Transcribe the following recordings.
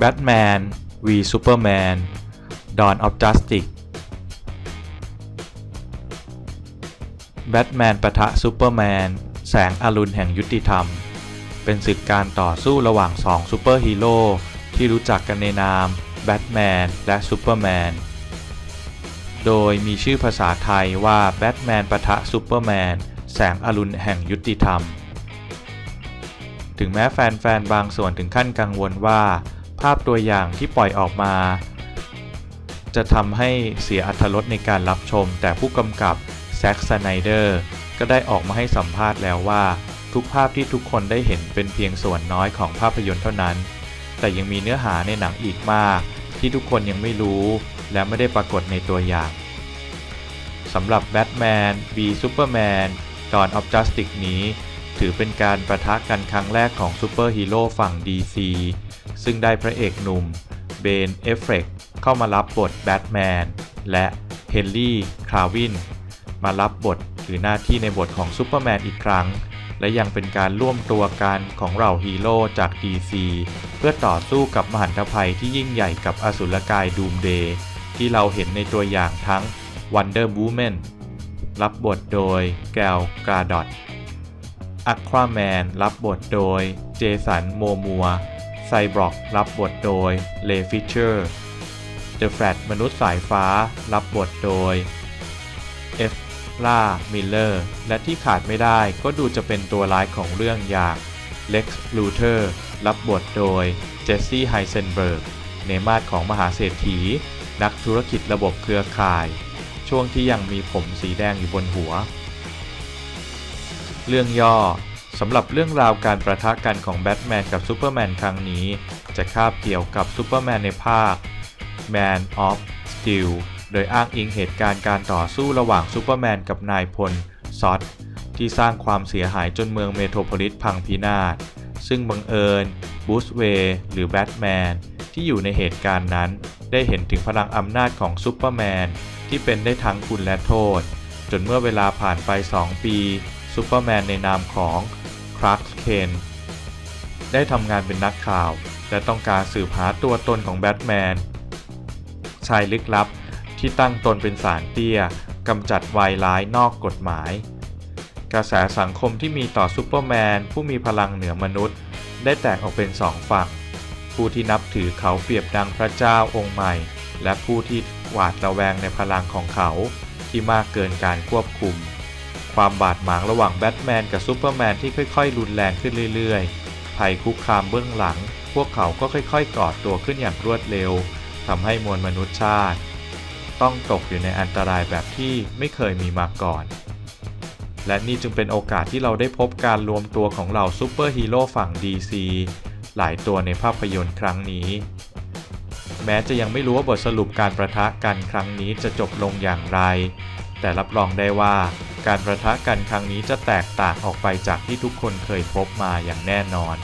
Batman v Superman Dawn of Justice แบทแมนปะทะซูเปอร์แมนแสงอรุณแห่งยุติธรรม เป็นศึกการต่อสู้ระหว่างสองซูเปอร์ฮีโร่ที่รู้จักกันในนามแบทแมนและซูเปอร์แมน โดยมีชื่อภาษาไทยว่าแบทแมนปะทะซูเปอร์แมนแสงอรุณแห่งยุติธรรม ถึงแม้แฟนๆ บางส่วนถึงขั้นกังวลว่า ภาพตัวอย่างที่ปล่อยออกมา จะทำให้เสียอรรถรสในการรับชม แต่ผู้กำกับแซ็กสไนเดอร์ก็ได้ออกมาให้สัมภาษณ์แล้วว่า ทุกภาพที่ทุกคนได้เห็นเป็นเพียงส่วนน้อยของภาพยนตร์เท่านั้น แต่ยังมีเนื้อหาในหนังอีกมาก ที่ทุกคนยังไม่รู้ และไม่ได้ปรากฏในตัวอย่างสำหรับ Batman v Superman Dawn of Justice นี้ ถือเป็นการประทะกันครั้งแรกของซูเปอร์ฮีโร่ฝั่ง DC ซึ่งได้พระเอกหนุ่มเบน เอฟเฟกเข้ามารับบทแบทแมน และเฮนรี่ คราวิน มารับบทหรือหน้าที่ในบทของซูเปอร์แมนอีกครั้ง และยังเป็นการร่วมตัวกันของเหล่าฮีโร่จาก DC เพื่อต่อสู้กับมหันตภัยที่ยิ่งใหญ่กับอสุรกายดูมเดย์ที่เราเห็นในตัวอย่างทั้ง Wonder Woman รับบทโดยแกลกาดอตอัคราแมนรับบทโดยเจสันโมมัว ไซบอร็อกรับบทโดย เลฟิชเชอร์ เดอะแฟลตมนุษย์สายฟ้า รับบทโดย เอฟล่า มิลเลอร์ และที่ขาดไม่ได้ก็ดูจะเป็นตัวร้ายของเรื่องอย่าง เล็กซ์ลูเทอร์ รับบทโดย เจสซี่ ไฮเซนเบิร์กในมาดของมหาเศรษฐี นักธุรกิจระบบเครือข่าย ช่วงที่ยังมีผมสีแดงอยู่บนหัว เรื่องย่อ สำหรับเรื่องราวการประทะกันของแบทแมนกับซูเปอร์แมนครั้งนี้ จะคาบเกี่ยวกับซูเปอร์แมนในภาค Man of Steel โดยอ้างอิงเหตุการณ์การต่อสู้ระหว่างซูเปอร์แมนกับนายพลซอดที่สร้างความเสียหายจนเมืองเมโทรโพลิสพังพินาศ ซึ่งบังเอิญบูสเวย์หรือแบทแมนที่อยู่ในเหตุการณ์นั้น ได้เห็นถึงพลังอำนาจของซูเปอร์แมนที่เป็นได้ทั้งคุณและโทษ จนเมื่อเวลาผ่านไป 2 ปีซูเปอร์แมนในนามของ คราร์กเคนได้ทำงานเป็นนักข่าว และต้องการสืบหาตัวตนของแบทแมน ชายลึกลับที่ตั้งตนเป็นสารเตี้ยกำจัดวายร้ายนอกกฎหมาย กระแสสังคมที่มีต่อซูเปอร์แมนผู้มีพลังเหนือมนุษย์ ได้แตกออกเป็นสองฝั่ง ผู้ที่นับถือเขาเปรียบดังพระเจ้าองค์ใหม่ และผู้ที่หวาดระแวงในพลังของเขาที่มากเกินการควบคุม ความบาดหมางระหว่างแบทแมนกับซูเปอร์แมนที่ค่อยๆ รุนแรงขึ้นเรื่อยๆ ภัยคุกคามเบื้องหลัง พวกเขาก็ค่อยๆก่อตัวขึ้นอย่างรวดเร็วทำให้มวลมนุษยชาติ ต้องตกอยู่ในอันตรายแบบที่ไม่เคยมีมาก่อน และนี่จึงเป็นโอกาสที่เราได้พบการรวมตัวของเหล่าซูเปอร์ฮีโร่ฝั่ง DC หลายตัวในภาพยนตร์ครั้งนี้ แม้จะยังไม่รู้ว่าบทสรุปการประทะกันครั้งนี้จะจบลงอย่างไร แต่รับรองได้ว่าการประทะกันครั้งนี้จะแตกต่างออกไปจากที่ทุกคนเคยพบมาอย่างแน่นอน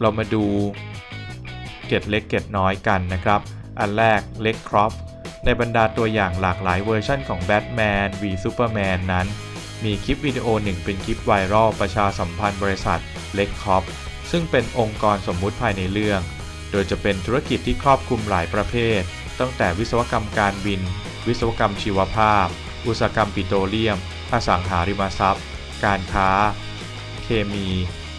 เรามาดูเกร็ดเล็กเกร็ดน้อยกันนะครับ อันแรกเล็กครอปในบรรดาตัวอย่างหลากหลายเวอร์ชันของแบทแมน v ซูเปอร์แมนนั้น มีคลิปวิดีโอหนึ่งเป็นคลิปไวรัลประชาสัมพันธ์บริษัทเล็กครอปซึ่งเป็นองค์กรสมมุติภายในเรื่อง โดยจะเป็นธุรกิจที่ครอบคลุมหลายประเภท ตั้งแต่วิศวกรรมการบิน วิศวกรรมชีวภาพ อุตสาหกรรมปิโตรเลียม อสังหาริมทรัพย์ การค้า เคมี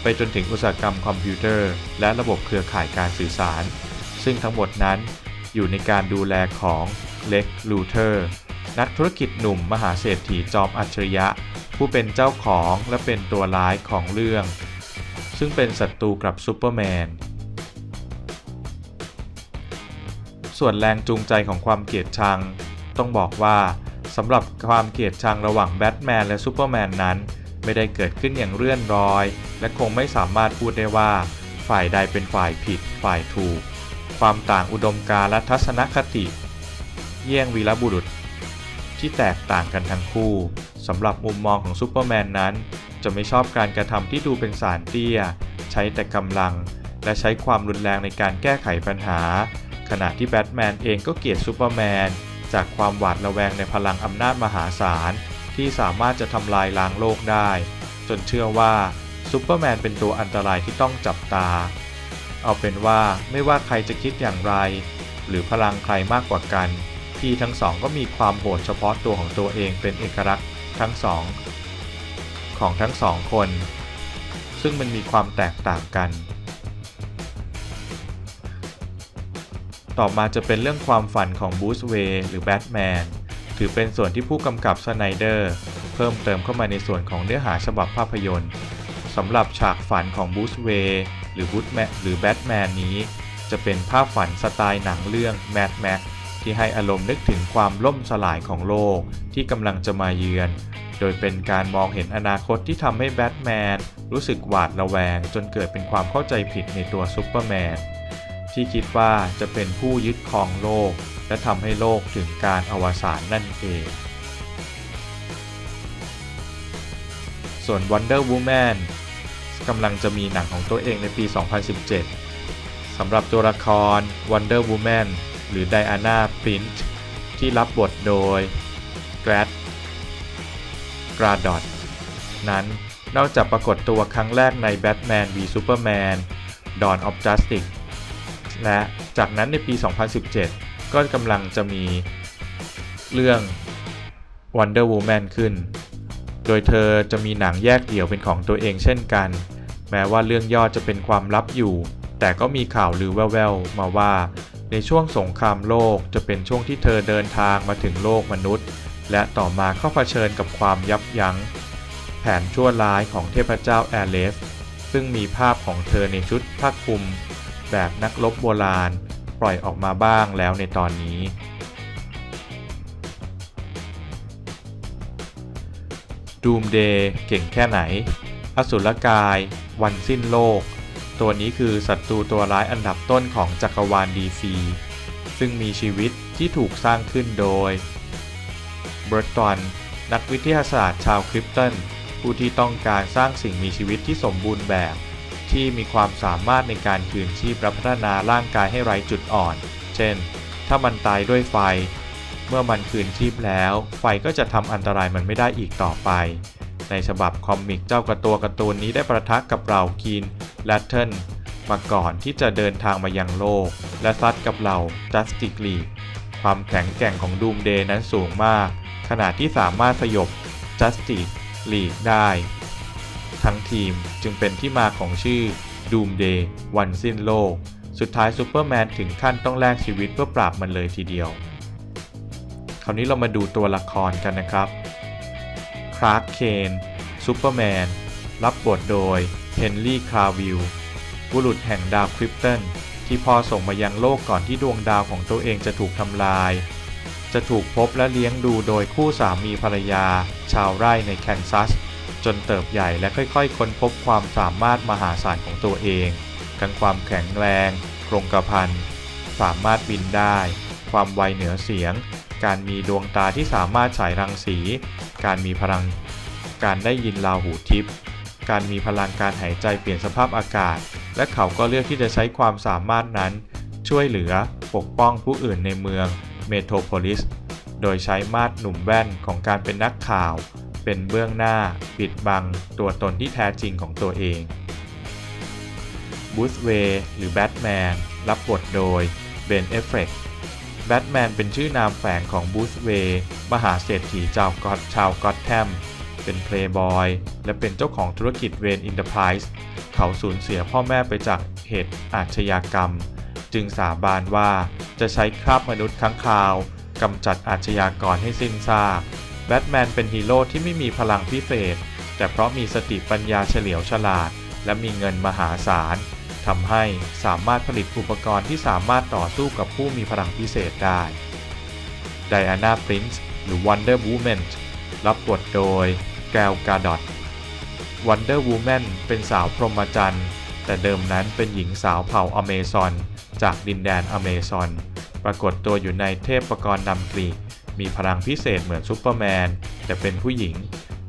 ไปจนถึงอุตสาหกรรมคอมพิวเตอร์ และระบบเครือข่ายการสื่อสาร ซึ่งทั้งหมดนั้นอยู่ในการดูแลของเล็กลูเทอร์นักธุรกิจหนุ่มมหาเศรษฐีจอมอัจฉริยะ ผู้เป็นเจ้าของและเป็นตัวร้ายของเรื่อง ซึ่งเป็นศัตรูกับซูเปอร์แมน ส่วนแรงจูงใจของความเกลียดชัง ต้องบอกว่าสำหรับความเกลียดชังระหว่างแบทแมนและซูเปอร์แมนนั้น ไม่ได้เกิดขึ้นอย่างเรื่อนรอย และคงไม่สามารถพูดได้ว่า ฝ่ายใดเป็นฝ่ายผิด ฝ่ายถูก ความต่างอุดมการณ์และทัศนคติ เยี่ยงวีรบุรุษ ที่แตกต่างกันทั้งคู่สำหรับมุมมองของซูเปอร์แมนนั้น จะไม่ชอบการกระทำที่ดูเป็นสารเตี้ย ใช้แต่กำลัง และใช้ความรุนแรงในการแก้ไขปัญหา ขณะที่แบทแมนเองก็เกลียดซูเปอร์แมน จากความหวาดระแวงในพลังอำนาจมหาศาล ที่สามารถจะทำลายล้างโลกได้ จนเชื่อว่าซูเปอร์แมนเป็นตัวอันตรายที่ต้องจับตา เอาเป็นว่าไม่ว่าใครจะคิดอย่างไร หรือพลังใครมากกว่ากัน พี่ทั้งสองก็มีความโหดเฉพาะตัวของตัวเองเป็นเอกลักษณ์ทั้งสองของทั้งสองคน ซึ่งมันมีความแตกต่างกัน ต่อมาจะเป็นเรื่องความฝันของบูสเวย์หรือแบทแมนถือเป็นส่วนที่ผู้กำกับสไนเดอร์ เพิ่มเติมเข้ามาในส่วนของเนื้อหาฉบับภาพยนตร์สำหรับฉากฝันของบูสเวย์หรือบูธแมหรือแบทแมนนี้ จะเป็นภาพฝันสไตล์หนังเรื่อง Mad Max ที่ให้อารมณ์นึกถึงความล่มสลายของโลกที่กำลังจะมาเยือน โดยเป็นการมองเห็นอนาคตที่ทำให้แบทแมนรู้สึกหวาดระแวง จนเกิดเป็นความเข้าใจผิดในตัวซูเปอร์แมน ที่คิดว่าจะเป็นผู้ยึดครองโลก และทำให้โลกถึงการอวสานนั่นเอง ส่วน Wonder Woman กำลังจะมีหนังของตัวเองในปี 2017 สำหรับตัวละคร Wonder Woman หรือ Diana Prince ที่รับบทโดย Grad Gradot นั้นนอกจากปรากฏตัวครั้งแรกใน Batman v Superman Dawn of Justice และจากนั้นในปี 2017 ก็กำลังจะมีเรื่อง Wonder Woman ขึ้น โดยเธอจะมีหนังแยกเดี่ยวเป็นของตัวเองเช่นกัน แม้ว่าเรื่องย่อจะเป็นความลับอยู่ แต่ก็มีข่าวลือแว่วๆ มาว่า ในช่วงสงครามโลกจะเป็นช่วงที่เธอเดินทางมาถึงโลกมนุษย์ และต่อมาเข้าเผชิญกับความยับยัง้ง แผนชั่วร้ายของเทพเจ้าแอร์เลสซึ่งมีภาพของเธอในชุดผ้าคลุม แบบนักรบโบราณ ปล่อยออกมาบ้างแล้วในตอนนี้ ดูมเดย์เก่งแค่ไหน อสุรกาย วันสิ้นโลก ตัวนี้คือศัตรูตัวร้ายอันดับต้นของจักรวาลดีซีซึ่งมีชีวิตที่ถูกสร้างขึ้นโดยเบิร์ตตันนักวิทยาศาสตร์ชาวคริปตันผู้ที่ต้องการสร้างสิ่งมีชีวิตที่สมบูรณ์แบบ ที่มีความสามารถในการคืนชีพและพัฒนาร่างกายให้ไร้จุดอ่อน เช่น ถ้ามันตายด้วยไฟ เมื่อมันคืนชีพแล้ว ไฟก็จะทำอันตรายมันไม่ได้อีกต่อไป ในฉบับคอมิกเจ้ากระตัวการ์ตูนนี้ได้ประทักกับเราคีนแลตเทนมาก่อนที่จะเดินทางมายังโลก และซัดกับเราจัสติกลีความแข็งแกร่งของดูมเดย์นั้นสูงมาก ขนาดที่สามารถสยบจัสติกลีได้ ทั้งทีมจึงเป็นที่มาของชื่อ Doomday วันสิ้นโลก สุดท้ายซูเปอร์แมนถึงขั้นต้องแลกชีวิตเพื่อปราบมันเลยทีเดียว คราวนี้เรามาดูตัวละครกันนะครับ คลาร์กเคนซูเปอร์แมนรับบทโดยเฮนรี่คาวิลบุรุษแห่งดาวคริปตันที่พ่อส่งมายังโลกก่อนที่ดวงดาวของตัวเองจะถูกทำลาย จะถูกพบและเลี้ยงดูโดยคู่สามีภรรยา ชาวไร่ในแคนซัส จนเติบใหญ่และค่อยๆ ค้นพบความสามารถมหาศาลของตัวเอง ทั้งความแข็งแรง โครงกระพัน สามารถบินได้ ความไวเหนือเสียง การมีดวงตาที่สามารถฉายรังสี การมีพลัง การได้ยินลาหูทิพย์การมีพลังการหายใจเปลี่ยนสภาพอากาศ และเขาก็เลือกที่จะใช้ความสามารถนั้น ช่วยเหลือปกป้องผู้อื่นในเมืองเมโทรโพลิส โดยใช้มาดหนุ่มแว่นของการเป็นนักข่าว เป็นเบื้องหน้าปิดบังตัวตนที่แท้จริงของตัวเองบูธเวย์หรือแบทแมนรับบทโดยเบนเอฟเฟกแบทแมนเป็นชื่อนามแฝงของบูธเวย์มหาเศรษฐีเจ้ากอตชาวกอตแทมเป็นเพลย์บอยและเป็นเจ้าของธุรกิจเวนอินเตอร์ไพรส์เขาสูญเสียพ่อแม่ไปจากเหตุอาชญากรรม จึงสาบานว่าจะใช้คราบมนุษย์ค้างคาวกำจัดอาชญากรให้สิ้นซาก แบทแมนเป็นฮีโร่ที่ไม่มีพลังพิเศษ แต่เพราะมีสติปัญญาเฉลียวฉลาด และมีเงินมหาศาลทำให้สามารถผลิตอุปกรณ์ที่สามารถต่อสู้กับผู้มีพลังพิเศษได้ไดอาน่าพรินซ์หรือ Wonder Woman รับบทโดยแกลกาดอต Wonder Woman เป็นสาวพรหมจรรย์ แต่เดิมนั้นเป็นหญิงสาวเผ่าอเมซอน จากดินแดนอเมซอน ปรากฏตัวอยู่ในเทพประกรณ์นำกรีก มีพลังพิเศษเหมือนซูเปอร์แมน แต่เป็นผู้หญิง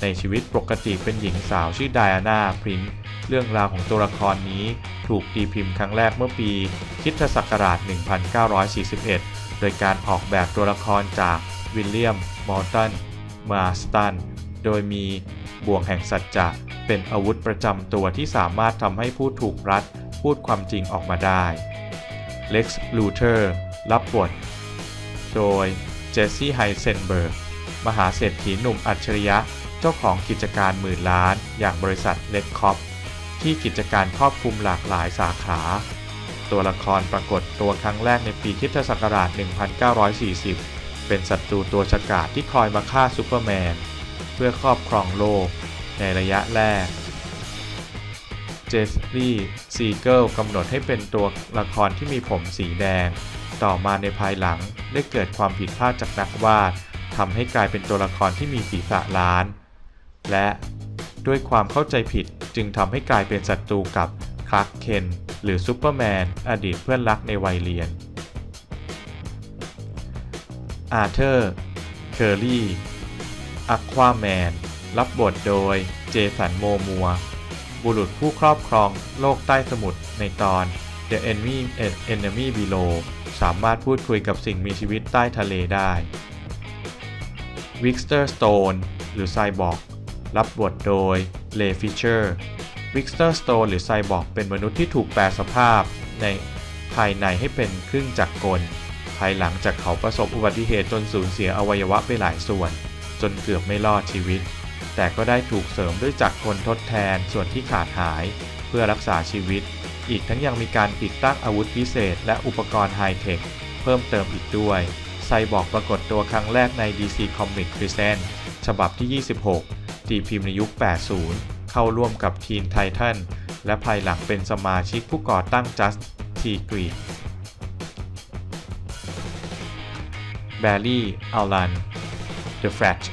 ในชีวิตปกติเป็นหญิงสาวชื่อไดอาน่าพรินเรื่องราวของตัวละครนี้ถูกตีพิมพ์ครั้งแรกเมื่อปีคริสตศักราช 1941 โดยการออกแบบตัวละครจากวิลเลียม มอร์ตัน มาสตัน โดยมีบ่วงแห่งสัจจะเป็นอาวุธประจำตัวที่สามารถทำให้ผู้ถูกรัดพูดความจริงออกมาได้ เล็กซ์ ลูเทอร์ รับบท โดย เจสซี่ไฮเซนเบิร์ก มหาเศรษฐีหนุ่มอัจฉริยะ เจ้าของกิจการหมื่นล้าน อย่างบริษัทเล็กคอปที่กิจการครอบคลุมหลากหลายสาขา ตัวละครปรากฏตัวครั้งแรกในปีคริสตศักราช 1940 เป็นศัตรูตัวฉกาจที่คอยมาฆ่าซูเปอร์แมน เพื่อครอบครองโลก ในระยะแรกเจสลี่ซีเกิลกำหนดให้เป็นตัวละครที่มีผมสีแดง ต่อมาในภายหลังได้เกิดความผิดพลาดจากนักวาดทำให้กลายเป็นตัวละครที่มีศีรษะล้าน และด้วยความเข้าใจผิดจึงทำให้กลายเป็นศัตรูกับคลาร์กเคนหรือซูเปอร์แมนอดีตเพื่อนรักในวัยเรียน อาร์เธอร์ เคอร์รี่อควาแมน รับบทโดยเจสันโมมัว บุรุษผู้ครอบครองโลกใต้สมุทรในตอน The Enemy Enemy Below สามารถพูดคุยกับสิ่งมีชีวิตใต้ทะเลได้วิกสเตอร์สโตนหรือไซบอร์กรับบทโดยเลฟิเชอร์วิกสเตอร์สโตนหรือไซบอร์กเป็นมนุษย์ที่ถูกแปลสภาพในภายในให้เป็นครึ่งจักรกล ภายหลังจากเขาประสบอุบัติเหตุจนสูญเสียอวัยวะไปหลายส่วน จนเกือบไม่รอดชีวิต แต่ก็ได้ถูกเสริมด้วยจักรกลทดแทนส่วนที่ขาดหาย เพื่อรักษาชีวิต อีกทั้งยังมีการติดตั้งอาวุธพิเศษ และอุปกรณ์ไฮเทคเพิ่มเติมอีกด้วย ไซบอร์กปรากฏตัวครั้งแรกใน DC Comic Present ฉบับที่ 26 ตีพิมพ์ในยุค 80 เข้าร่วมกับทีนไททันและภายหลังเป็นสมาชิกผู้ก่อตั้ง Just T g r e e แบร์รี่อัลลัน The Flash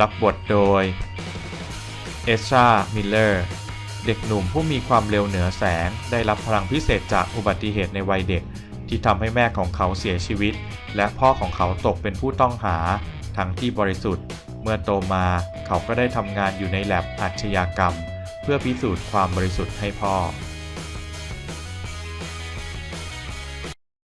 รับบทโดยเอสรามิลเลอร์ เด็กหนุ่มผู้มีความเร็วเหนือแสง ได้รับพลังพิเศษจากอุบัติเหตุในวัยเด็ก ที่ทำให้แม่ของเขาเสียชีวิต และพ่อของเขาตกเป็นผู้ต้องหา ทั้งที่บริสุทธิ์ เมื่อโตมาเขาก็ได้ทำงานอยู่ในแลบอาชญากรรม เพื่อพิสูจน์ความบริสุทธิ์ให้พ่อ